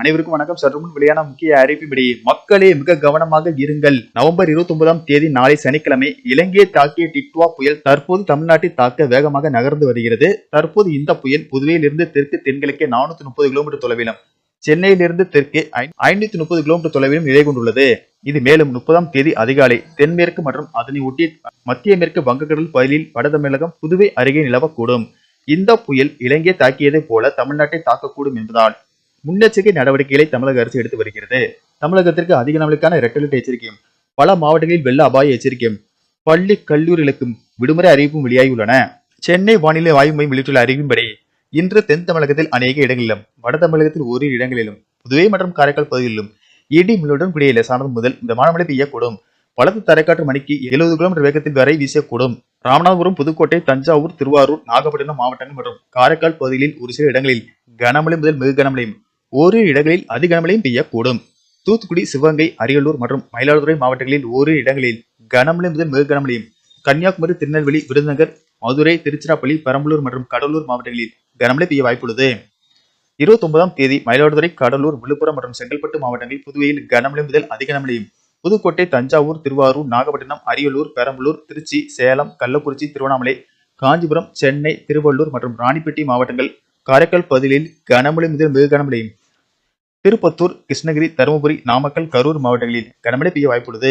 அனைவருக்கும் வணக்கம். சற்று முன் வெளியான முக்கிய அறிவிப்படி மக்களே மிக கவனமாக இருங்கள். நவம்பர் இருபத்தி ஒன்பதாம் தேதி நாளை சனிக்கிழமை இலங்கையை தாக்கிய டிட்வா புயல் தற்போது தமிழ்நாட்டை தாக்க வேகமாக நகர்ந்து வருகிறது. தற்போது இந்த புயல் புதுவையிலிருந்து தெற்கு தென்கிழக்கே நானூத்தி முப்பது கிலோமீட்டர் தொலைவிலும் சென்னையிலிருந்து தெற்கே ஐநூத்தி முப்பது கிலோமீட்டர் தொலைவிலும் நிலை கொண்டுள்ளது. இது மேலும் முப்பதாம் தேதி அதிகாலை தென்மேற்கு மற்றும் அதனை ஒட்டிய மத்திய மேற்கு வங்கக்கடல் பகுதியில் வட தமிழகம் புதுவை அருகே நிலவக்கூடும். இந்த புயல் இலங்கையை தாக்கியதைப் போல தமிழ்நாட்டை தாக்கக்கூடும் என்பதால் முன்னெச்சரிக்கை நடவடிக்கைகளை தமிழக அரசு எடுத்து வருகிறது. தமிழகத்திற்கு அதிக நாளுக்கான ரெட்டலிட் எச்சரிக்கையும் பல மாவட்டங்களில் வெள்ள அபாய எச்சரிக்கையும் பள்ளி கல்லூரிகளுக்கும் விடுமுறை அறிவிப்பும் வெளியாகியுள்ளன. சென்னை வானிலை ஆய்வு மையம் வெளியிட்டுள்ள அறிவிப்பின்படி இன்று தென் தமிழகத்தில் அநேக இடங்களிலும் வட தமிழகத்தில் ஓரிரு இடங்களிலும் புதுவை மற்றும் காரைக்கால் பகுதிகளிலும் இடி மின்னுடன் கூடிய லேசானது முதல் இந்த மழை பெய்யக்கூடும். பலத்த தரைக்காற்று மணிக்கு எழுபது கிலோமீட்டர் வேகத்தில் வரை வீசக்கூடும். ராமநாதபுரம் புதுக்கோட்டை தஞ்சாவூர் திருவாரூர் நாகப்பட்டினம் மாவட்டங்கள் மற்றும் காரைக்கால் பகுதிகளில் ஒரு சில இடங்களில் கனமழை முதல் மிக கனமழையும் ஓரிரு இடங்களில் அதி கனமழையும் பெய்யக்கூடும். தூத்துக்குடி சிவகங்கை அரியலூர் மற்றும் மயிலாடுதுறை மாவட்டங்களில் ஓரிரு இடங்களில் கனமழை முதல் மிக கனமழையும். கன்னியாகுமரி திருநெல்வேலி விருதுநகர் மதுரை திருச்சிராப்பள்ளி பெரம்பலூர் மற்றும் கடலூர் மாவட்டங்களில் கனமழை பெய்ய வாய்ப்புள்ளது. இருபத்தி ஒன்பதாம் தேதி மயிலாடுதுறை கடலூர் விழுப்புரம் மற்றும் செங்கல்பட்டு மாவட்டங்களில் புதுவையில் கனமழை முதல் அதிக கனமழையும். புதுக்கோட்டை தஞ்சாவூர் திருவாரூர் நாகப்பட்டினம் அரியலூர் பெரம்பலூர் திருச்சி சேலம் கள்ளக்குறிச்சி திருவண்ணாமலை காஞ்சிபுரம் சென்னை திருவள்ளூர் மற்றும் ராணிப்பேட்டை மாவட்டங்கள் காரைக்கால் பகுதிகளில் கனமழை முதல் மிக கனமழையும். திருப்பத்தூர் கிருஷ்ணகிரி தருமபுரி நாமக்கல் கரூர் மாவட்டங்களில் கனமழை பெய்ய வாய்ப்புள்ளது.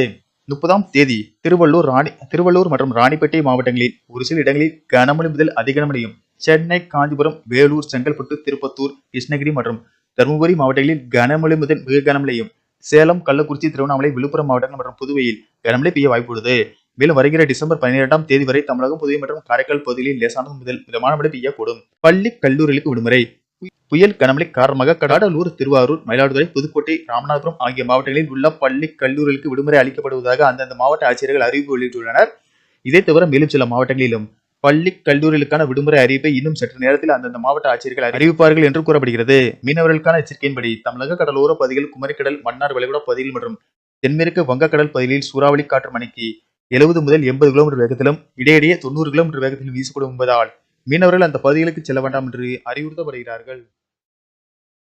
முப்பதாம் தேதி திருவள்ளூர் ராணி திருவள்ளூர் மற்றும் ராணிப்பேட்டை மாவட்டங்களில் ஒரு சில இடங்களில் கனமழை முதல் அதிக கனமழையும். சென்னை காஞ்சிபுரம் வேலூர் செங்கல்பட்டு திருப்பத்தூர் கிருஷ்ணகிரி மற்றும் தருமபுரி மாவட்டங்களில் கனமழை முதல் மிக கனமழையும். சேலம் கள்ளக்குறிச்சி திருவண்ணாமலை விழுப்புரம் மாவட்டங்கள் மற்றும் புதுவையில் கனமழை பெய்ய வாய்ப்புள்ளது. மேலும் வருகிற டிசம்பர் பன்னிரெண்டாம் தேதி வரை தமிழகம் புதுவை மற்றும் காரைக்கால் பகுதிகளில் லேசானது முதல் மிதமான மழை பெய்யக்கூடும். பள்ளி கல்லூரிகளுக்கு விடுமுறை. புயல் கனமழை காரணமாக கடலூர் திருவாரூர் மயிலாடுதுறை புதுக்கோட்டை ராமநாதபுரம் ஆகிய மாவட்டங்களில் உள்ள பள்ளி கல்லூரிகளுக்கு விடுமுறை அளிக்கப்படுவதாக அந்தந்த மாவட்ட ஆட்சியர்கள் அறிவிப்பு வெளியிட்டுள்ளனர். இதை தவிர மேலும் சில மாவட்டங்களிலும் பள்ளி கல்லூரிகளுக்கான விடுமுறை அறிவிப்பை இன்னும் சற்று நேரத்தில் அந்தந்த மாவட்ட ஆட்சியர்கள் அறிவிப்பார்கள் என்று கூறப்படுகிறது. மீனவர்களுக்கான எச்சரிக்கையின்படி தமிழக கடலோர பகுதிகள் குமரிக்கடல் மன்னார் வளைகுடா பகுதியில் மற்றும் தென்மேற்கு வங்கக்கடல் பகுதியில் சூறாவளி காற்று மணிக்கு எழுபது முதல் எண்பது கிலோமீட்டர் வேகத்திலும் இடையிடையே தொண்ணூறு கிலோமீட்டர் வேகத்திலும் வீசக்கூடும் என்பதால் மீனவர்கள் அந்த பகுதிகளுக்கு செல்ல வேண்டாம் என்று அறிவுறுத்தப்படுகிறார்கள்.